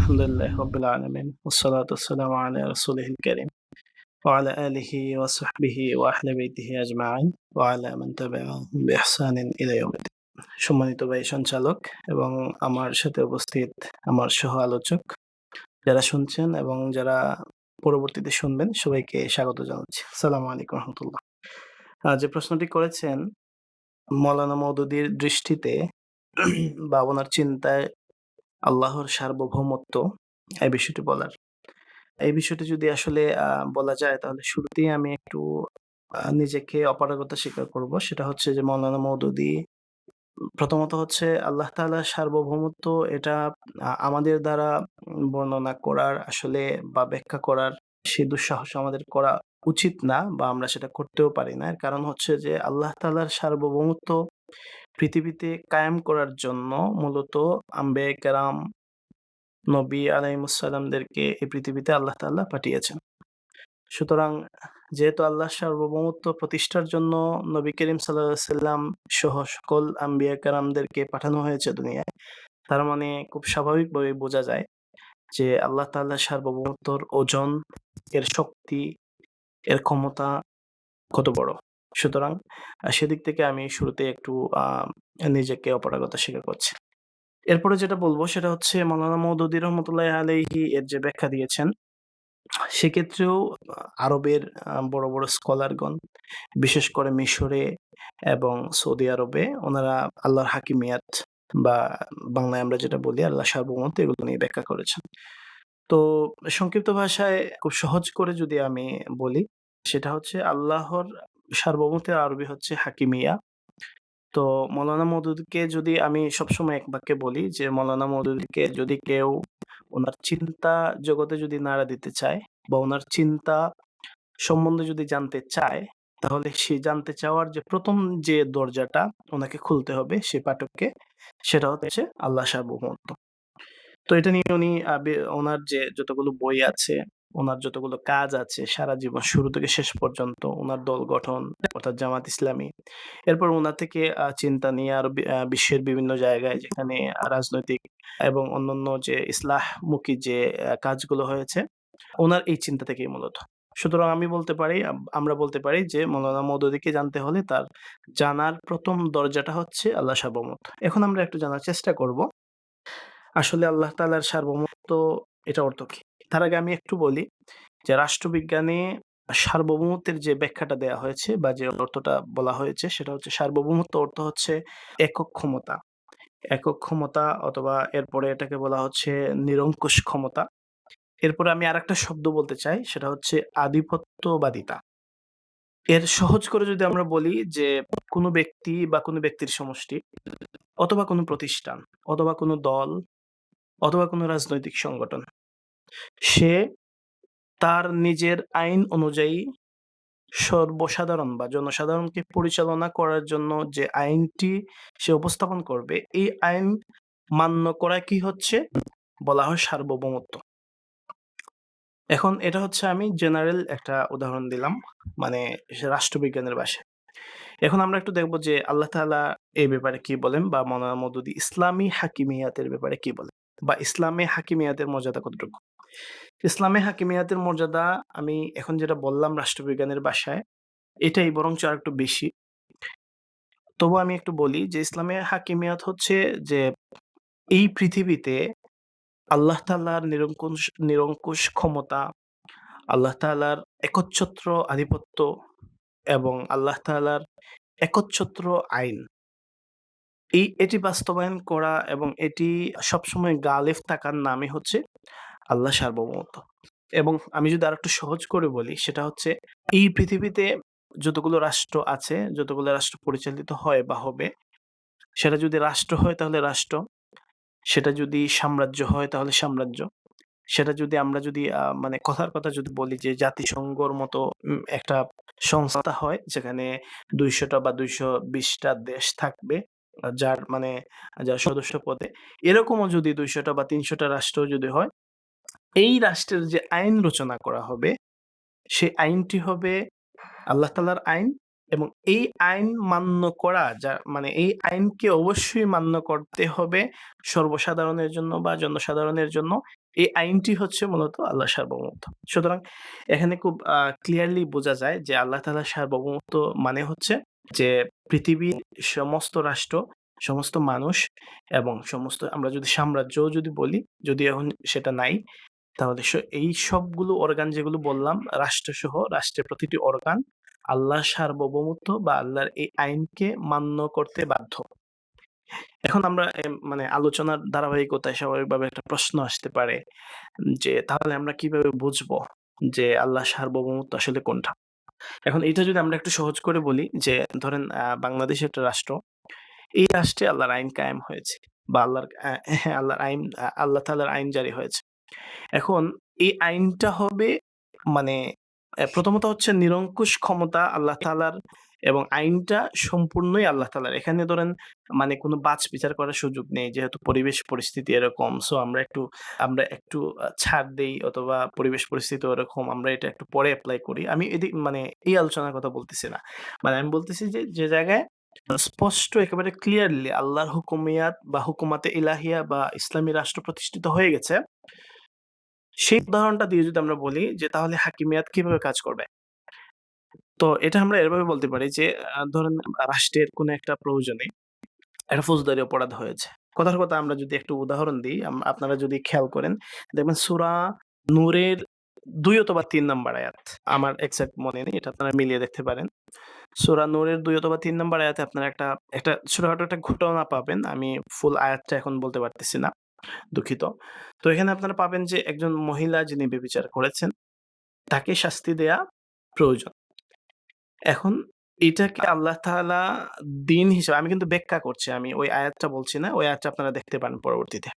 الحمد لله رب العالمين والصلاة والسلام على رسوله الكريم وعلى آله وصحبه وأهل بيته أجمعين وعلى من تبعهم بإحسان إلى يوم الدين সম্মানিত ভাই সঞ্চালক এবং আমার সাথে উপস্থিত আমার সহ আলোচক যারা শুনছেন এবং যারা পরবর্তীতে শুনবেন সবাইকে স্বাগত জানাচ্ছি সালাম আলাইকুম রহমতুল্লাহ যে প্রশ্নটি করেছেন মৌলানা মৌদুদির দৃষ্টিতে বা ওনার চিন্তায় আল্লাহর সার্বভৌমত্ব এই বিষয়টি বলার এই বিষয়টি যদি আসলে বলা যায়, তাহলে শুরুতেই আমি একটু নিজেকে অপারগতা স্বীকার করব সেটা হচ্ছে যে, মৌলানা মৌদুদি প্রথমত হচ্ছে আল্লাহ তাআলা সার্বভৌমত্ব এটা আমাদের দ্বারা বর্ণনা করার আসলে বা ব্যাখ্যা করার সে দুঃসাহস আমাদের করা উচিত না বা আমরা সেটা করতেও পারি না। কারণ হচ্ছে যে, আল্লাহ তালার সার্বভৌমত্ব পৃথিবীতে কায়েম করার জন্য মূলত আম্বিয়ায়ে কেরাম, নবী আলাইহিমুসসালামদেরকে এই পৃথিবীতে আল্লাহ তাআলা পাঠিয়েছেন। সুতরাং যেহেতু আল্লাহর সার্বভৌমত্ব প্রতিষ্ঠার জন্য নবী করিম সাল্লাম সহ সকল আম্বিয়া কারামদেরকে পাঠানো হয়েছে দুনিয়ায়। তার মানে খুব স্বাভাবিকভাবে বোঝা যায় যে আল্লাহ তাআলার সার্বভৌমত্বর ওজন, এর শক্তি, এর ক্ষমতা কত বড়। সুতরাং সেদিক থেকে আমি শুরুতে একটু নিজেকে অপারগতা স্বীকার করছি। এরপরে যেটা বলব সেটা হচ্ছে মৌলানা মওদুদী রহমতুল্লাহি আলাইহি এর যে ব্যাখ্যা দিয়েছেন সেক্ষেত্রেও আরবের বড়, বড় স্কলারগণ বিশেষ করে মিশরে এবং সৌদি আরবে ওনারা আল্লাহর হাকিমিয়াত বা বাংলায় আমরা যেটা বলি আল্লাহ সার্বভৌমত্ব এগুলো নিয়ে ব্যাখ্যা করেছেন। তো সংক্ষিপ্ত ভাষায় খুব সহজ করে যদি আমি বলি সেটা হচ্ছে আল্লাহর সার্বভৌমত্বের আরবি হচ্ছে হাকিমিয়া। তো মৌলানা মওদুদীকে যদি আমি সবসময় এক বাক্যে বলি যে, মৌলানা মওদুদীকে যদি কেউ ওনার চিন্তা জগতে যদি নাড়া দিতে চায় বা ওনার চিন্তা সম্বন্ধে যদি জানতে চায়, তাহলে সে জানতে চাওয়ার যে প্রথম যে দরজাটা ওনাকে খুলতে হবে সে পাঠককে, সেটা হচ্ছে আল্লাহ সার্বভৌমত্ব। তো এটা নিয়ে উনি ওনার যে যতগুলো বই আছে ওনার যতগুলো কাজ আছে, সারা জীবন শুরু থেকে শেষ পর্যন্ত ওনার দল গঠন, অর্থাৎ জামাত ইসলামী। এরপর ওনার থেকে চিন্তা নিয়ে আর বিশ্বের বিভিন্ন জায়গায় যেখানে রাজনৈতিক এবং অন্যান্য যে ইসলাহমুখী যে কাজগুলো হয়েছে ওনার এই চিন্তা থেকেই মূলত। সুতরাং আমি বলতে পারি আমরা বলতে পারি যে, মৌলানা মৌদুদিকে জানতে হলে তার জানার প্রথম দরজাটা হচ্ছে আল্লাহ সার্বমত এখন আমরা একটু জানার চেষ্টা করব। আসলে আল্লাহ তালার সার্বমত্ব এটা অর্থ কি? তার আগে আমি একটু বলি যে রাষ্ট্রবিজ্ঞানে সার্বভৌমত্বের যে ব্যাখ্যাটা দেয়া হয়েছে বা যে অর্থটা বলা হয়েছে সেটা হচ্ছে সার্বভৌমত্ব অর্থ হচ্ছে একক ক্ষমতা। একক ক্ষমতা অথবা এরপরে এটাকে বলা হচ্ছে নিরঙ্কুশ ক্ষমতা। এরপরে আমি আর একটা শব্দ বলতে চাই, সেটা হচ্ছে আধিপত্যবাদিতা। এর সহজ করে যদি আমরা বলি যে কোনো ব্যক্তি বা কোনো ব্যক্তির সমষ্টি অথবা কোনো প্রতিষ্ঠান অথবা কোনো দল অথবা কোনো রাজনৈতিক সংগঠন সে তার নিজের আইন অনুযায়ী সর্বসাধারণ বা জনসাধারণকে পরিচালনা করার জন্য যে আইনটি সে উপস্থাপন করবে, এই আইন মান্য করা কি হচ্ছে? বলা হয় সার্বভৌমত্ব। এখন এটা হচ্ছে আমি জেনারেল একটা উদাহরণ দিলাম মানে রাষ্ট্রবিজ্ঞানের ভাষায় এখন আমরা একটু দেখব যে আল্লাহ তাআলা এই ব্যাপারে কি বলেন বা মৌলানা মওদুদী ইসলামী হাকিমিয়াতের ব্যাপারে কি বলেন বা ইসলামে হাকিমিয়াতের মর্যাদা কতটুকু? ইসলামে হাকিমিয়াতের মর্যাদা আমি এখন যেটা বললাম রাষ্ট্রবিজ্ঞানের বাসায়, এটাই বরঞ্চ আর একটু বেশি। তবু আমি একটু বলি যে ইসলামে হাকিমিয়াত হচ্ছে যে এই পৃথিবীতে আল্লাহ তাল্লাহার নিরঙ্কুশ নিরঙ্কুশ ক্ষমতা, আল্লাহ তাল্লাহার একচ্ছত্র আধিপত্য এবং আল্লাহ তাল্লাহার একচ্ছত্র আইন। এই, এটি বাস্তবায়ন করা এবং এটি সবসময় গালেফ থাকার নামই হচ্ছে আল্লাহ সার্বভৌমত্ব। এবং আমি যদি আর একটু সহজ করে বলি, সেটা হচ্ছে এই পৃথিবীতে যতগুলো রাষ্ট্র আছে, যতগুলো রাষ্ট্র পরিচালিত হয় বা হবে, সেটা যদি রাষ্ট্র হয় তাহলে রাষ্ট্র, সেটা যদি সাম্রাজ্য হয় তাহলে সাম্রাজ্য, সেটা যদি আমরা যদি মানে কথার কথা যদি বলি যে জাতিসংঘর মতো একটা সংস্থা হয়, যেখানে দুইশোটা বা দুইশো বিশটা দেশ থাকবে, যার মানে যার সদস্য পদে, এরকমও যদি দুইশোটা বা তিনশোটা রাষ্ট্র যদি হয় এই রাষ্ট্রের যে আইন রচনা করা হবে, সে আইনটি হবে আল্লাহ তালার আইন এবং এই আইন মান্য করা, যা মানে এই আইনকে অবশ্যই মান্য করতে হবে সর্বসাধারণের জন্য বা জনসাধারণের জন্য। এই আইনটি হচ্ছে মূলত আল্লাহ সার্বভৌমত্ব। সুতরাং এখানে খুব ক্লিয়ারলি বোঝা যায় যে আল্লাহ তাআলা সার্বভৌমত্ব মানে হচ্ছে যে পৃথিবীর সমস্ত রাষ্ট্র, সমস্ত মানুষ এবং সমস্ত আমরা যদি সাম্রাজ্য যদি বলি, যদি এখন সেটা নাই তাহলে এই সবগুলো অর্গান যেগুলো বললাম, রাষ্ট্রসহ রাষ্ট্রের প্রতিটি অর্গান আল্লাহ সার্বভৌমত্ব বা আল্লাহর এই আইনকে মান্য করতে বাধ্য। এখন আমরা মানে আলোচনার ধারাবাহিকতায় স্বাভাবিকভাবে একটা প্রশ্ন আসতে পারে যে, তাহলে আমরা কীভাবে বুঝব যে আল্লাহ সার্বভৌমত্ব আসলে কোনটা? এখন এটা যদি আমরা একটু সহজ করে বলি যে, ধরেন বাংলাদেশ একটা রাষ্ট্র, এই রাষ্ট্রে আল্লাহর আইন কায়েম হয়েছে বা আল্লাহর হ্যাঁ আল্লাহর আইন আল্লাহ তাল্লাহর আইন জারি হয়েছে। এখন এই আইনটা হবে মানে প্রথমত হচ্ছে নিরঙ্কুশ ক্ষমতা আল্লাহ তালার এবং আইনটা সম্পূর্ণই আল্লাহ তালার এখানে ধরেন মানে কোনো বাচ বিচার করার সুযোগ নেই যেহেতু পরিবেশ পরিস্থিতি এরকম সো আমরা একটু আমরা একটু ছাড় দেই অথবা পরিবেশ পরিস্থিতি ওরকম আমরা এটা একটু পরে অ্যাপ্লাই করি। আমি এদিক মানে এই আলোচনার কথা বলতেছি না। মানে আমি বলতেছি যে যে জায়গায় স্পষ্ট একেবারে ক্লিয়ারলি আল্লাহর হুকুমিয়াত বা হুকুমাতে ইলাহিয়া বা ইসলামী রাষ্ট্র প্রতিষ্ঠিত হয়ে গেছে সেই উদাহরণটা দিয়ে যদি আমরা বলি যে, তাহলে হাকিমিয়াত কীভাবে কাজ করবে? তো এটা আমরা এভাবে বলতে পারি যে ধরেন রাষ্ট্রের কোন একটা প্রয়োজনে একটা ফৌজদারি অপরাধ হয়েছে। কথার কথা আমরা যদি একটু উদাহরণ দিই আপনারা যদি খেয়াল করেন, দেখবেন সুরা নূরের দুই অথবা তিন নাম্বার আয়াত, আমার এক্সাক্ট মনে নেই, এটা আপনারা মিলিয়ে দেখতে পারেন। সুরা নূরের দুই অথবা তিন নাম্বার আয়াতে আপনারা একটা একটা ছোটখাটো একটা ঘটনা পাবেন, আমি ফুল আয়াতটা এখন বলতে পারতেছি না। দুঃখিত। তো এখানে আপনারা পাবেন যে একজন মহিলা যিনি বিবিচার করেছেন, তাকে শাস্তি দেয়া প্রয়োজন। এখন এটাকে আল্লাহ তালা দিন হিসাবে, আমি কিন্তু ব্যাখ্যা করছি, আমি ওই আয়াতটা বলছি না, ওই আয়াতটা আপনারা দেখতে পারেন পরবর্তীতে।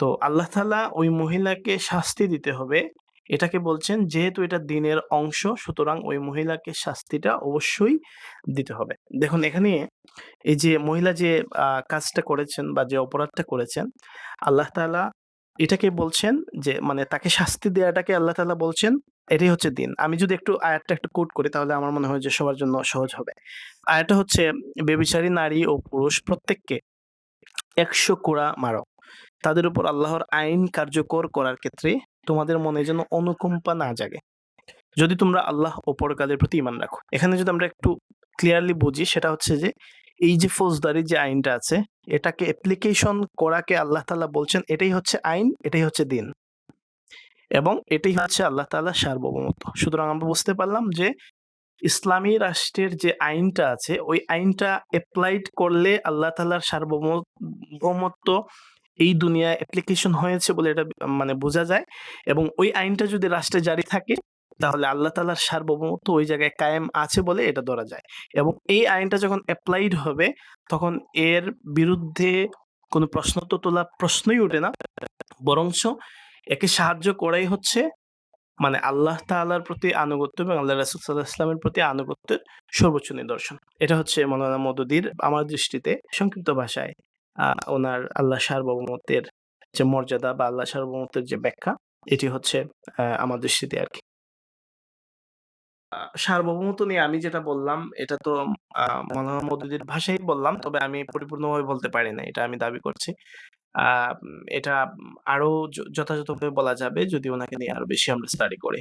তো আল্লাহ তালা ওই মহিলাকে শাস্তি দিতে হবে এটাকে বলছেন, যেহেতু এটা দিনের অংশ, সুতরাং ওই মহিলাকে শাস্তিটা অবশ্যই দিতে হবে। দেখুন, এখানে এই যে মহিলা যে কাজটা করেছেন বা যে অপরাধটা করেছেন, আল্লাহ তাআলা এটাকে বলছেন যে মানে তাকে শাস্তি দেওয়াটাকে আল্লাহ তাআলা বলছেন, এটাই হচ্ছে দিন। আমি যদি একটু আয়াতটা একটু কোট করি, তাহলে আমার মনে হয় যে সবার জন্য সহজ হবে। আয়াতটা হচ্ছে, বেবিচারী নারী ও পুরুষ প্রত্যেককে একশো কোড়া মারো। তাদের উপর আল্লাহর আইন কার্যকর করার ক্ষেত্রে তোমাদের মনে যেন অনুকম্পা না জাগে। যদি তোমরা আল্লাহ ও পরকালের প্রতি ইমান রাখো। এখানে যদি আমরা একটু ক্লিয়ারলি বুঝি, সেটা হচ্ছে যে, এই যে ফৌজদারি যে আইনটা আছে, এটাকে অ্যাপ্লিকেশন করাকে আল্লাহ তাল্লাহ বলছেন, এটাই হচ্ছে আইন, এটাই হচ্ছে দিন। এবং এটাই হচ্ছে আল্লাহ তাল্লাহ সার্বভৌমত্ব। সুতরাং আমরা বুঝতে পারলাম যে, ইসলামী রাষ্ট্রের যে আইনটা আছে, ওই আইনটা অ্যাপ্লাইড করলে আল্লাহ তাল্লাহর সার্বভৌমত্ব এই দুনিয়ায় অ্যাপ্লিকেশন হয়েছে বলে এটা মানে বোঝা যায় এবং ওই আইনটা যদি রাষ্ট্রে জারি থাকে, তাহলে আল্লাহ তালার সার্বভৌমত্ব ওই জায়গায় কায়েম আছে বলে এটা ধরা যায় এবং এই আইনটা যখন অ্যাপ্লাইড হবে, তখন এর বিরুদ্ধে কোনো প্রশ্ন তো তোলা প্রশ্নই ওঠে না। বরঞ্চ একে সাহায্য করাই হচ্ছে মানে আল্লাহ তাল্লাহার প্রতি আনুগত্য এবং আল্লাহ রাসুল্লাহ ইসলামের প্রতি আনুগত্যের সর্বোচ্চ নিদর্শন। এটা হচ্ছে মৌলানা মদুদির আমার দৃষ্টিতে সংক্ষিপ্ত ভাষায় ওনার আল্লাহ সার্বভৌমত্বের যে মর্যাদা বা আল্লাহ সার্বভৌমত্বের যে ব্যাখ্যা এটি হচ্ছে আমার দৃষ্টিতে আর কি সার্বভৌমত্ব নিয়ে আমি যেটা বললাম এটা তো মৌলানা মদুদির ভাষাই বললাম তবে আমি পরিপূর্ণভাবে বলতে পারি না এটা আমি দাবি করছি এটা আরও যথাযথভাবে বলা যাবে যদি ওনাকে নিয়ে আরও বেশি আমরা স্টাডি করি।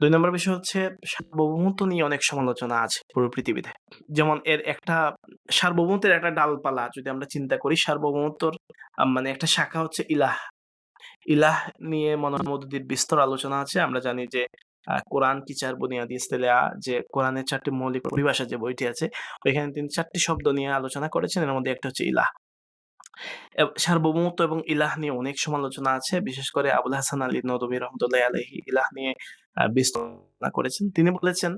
দুই নম্বর বিষয় হচ্ছে, সার্বভৌমত্ব নিয়ে অনেক সমালোচনা আছে পুরো পৃথিবীতে। যেমন এর একটা, সার্বভৌমত্বের একটা ডালপালা যদি আমরা চিন্তা করি, সার্বভৌমত্বর মানে একটা শাখা হচ্ছে ইলাহ। ইলাহ নিয়ে মনোমুদ্দির বিস্তর আলোচনা আছে। আমরা জানি যে কোরআন কি চার বুনিয়াদি ইস্তেলা, যে কোরআনের চারটি মৌলিক পরিভাষা যে বইটি আছে, ওইখানে তিনি চারটি শব্দ নিয়ে আলোচনা করেছেন। এর মধ্যে একটা হচ্ছে ইলাহ। সার্বভৌমত্ব এবং ইলাহ নিয়ে অনেক সমালোচনা আছে। বিশেষ করে আবুল হাসান আলী নদবী রহমতুল্লাহ আলহি ইলাহ নিয়ে বিস্তরণা করেছেন। তিনি বলেছেন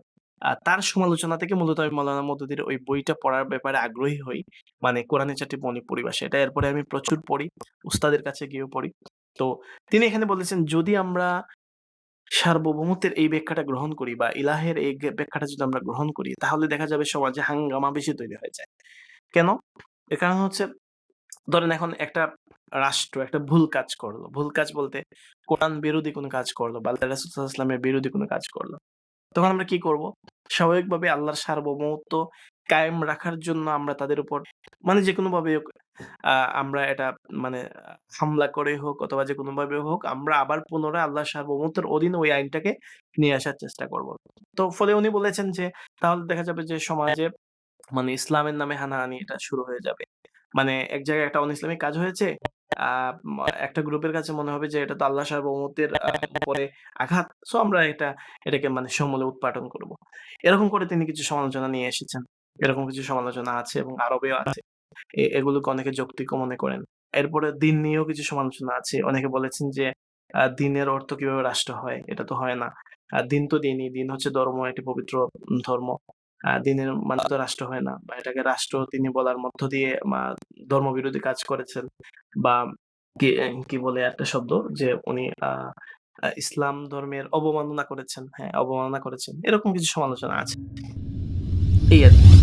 তার সমালোচনা থেকে মূলত আমি মৌলানা মদুদির ওই বইটা পড়ার ব্যাপারে আগ্রহী হই। মানে কোরআনের চারটি মৌলিক পরিভাষা। এটা এরপরে আমি প্রচুর পড়ি, উস্তাদের কাছে গিয়েও পড়ি। তো তিনি এখানে বলেছেন, যদি আমরা সার্বভৌমত্বের এই ব্যাখ্যাটা গ্রহণ করি বা ইলাহের এই ব্যাখ্যাটা যদি আমরা গ্রহণ করি, তাহলে দেখা যাবে সমাজে হাঙ্গামা বেশি তৈরি হয়ে যায়। কেন? এর কারণ হচ্ছে ধরেন এখন একটা রাষ্ট্র, একটা ভুল কাজ করল ভুল কাজ বলতে কোরআন বিরোধী কোনো কাজ করল বা রাসুলামের বিরোধী কোনো কাজ করল তখন আমরা কি করব? স্বাভাবিকভাবে আল্লাহর সার্বভৌমত্ব কায়েম রাখার জন্য আমরা তাদের উপর মানে যেকোনোভাবে হোক, আ, আমরা এটা মানে হামলা করেই হোক অথবা যেকোনোভাবে হোক, আমরা আবার পুনরায় আল্লাহর সার্বভৌমত্বের অধীনে ওই আইনটাকে নিয়ে আসার চেষ্টা করব। তো ফলে উনি বলেছেন যে, তাহলে দেখা যাবে যে সমাজে মানে ইসলামের নামে হানাহানি এটা শুরু হয়ে যাবে। মানে এক জায়গায় একটা অন-ইসলামিক কাজ হয়েছে। একটা গ্রুপের কাছে মনে হবে যে এটা তো আল্লাহর সার্বভৌমত্বের আ উপরে আঘাত। সো আমরা এটা এটাকে মানে সমূলে উৎপাটন করব। এরকম করে তিনি কিছু সমালোচনা নিয়ে এসেছেন। এরকম কিছু সমালোচনা আছে এবং আরবেও আছে। এগুলোকে অনেকে যৌক্তিকও মনে করেন। এরপরে দিন নিয়েও কিছু সমালোচনা আছে। অনেকে বলেছেন যে দিনের অর্থ কীভাবে রাষ্ট্র হয়? এটা তো হয় না। দিন তো দিনই। দিন হচ্ছে ধর্ম, একটি পবিত্র ধর্ম। দিনের মানে তো রাষ্ট্র হয় না। বা এটাকে রাষ্ট্র তিনি বলার মধ্য দিয়ে ধর্ম ধর্মবিরোধী কাজ করেছেন। বা কি কি বলে একটা শব্দ যে উনি ইসলাম ধর্মের অবমাননা করেছেন। হ্যাঁ, অবমাননা করেছেন। এরকম কিছু সমালোচনা আছে। এই আরকি।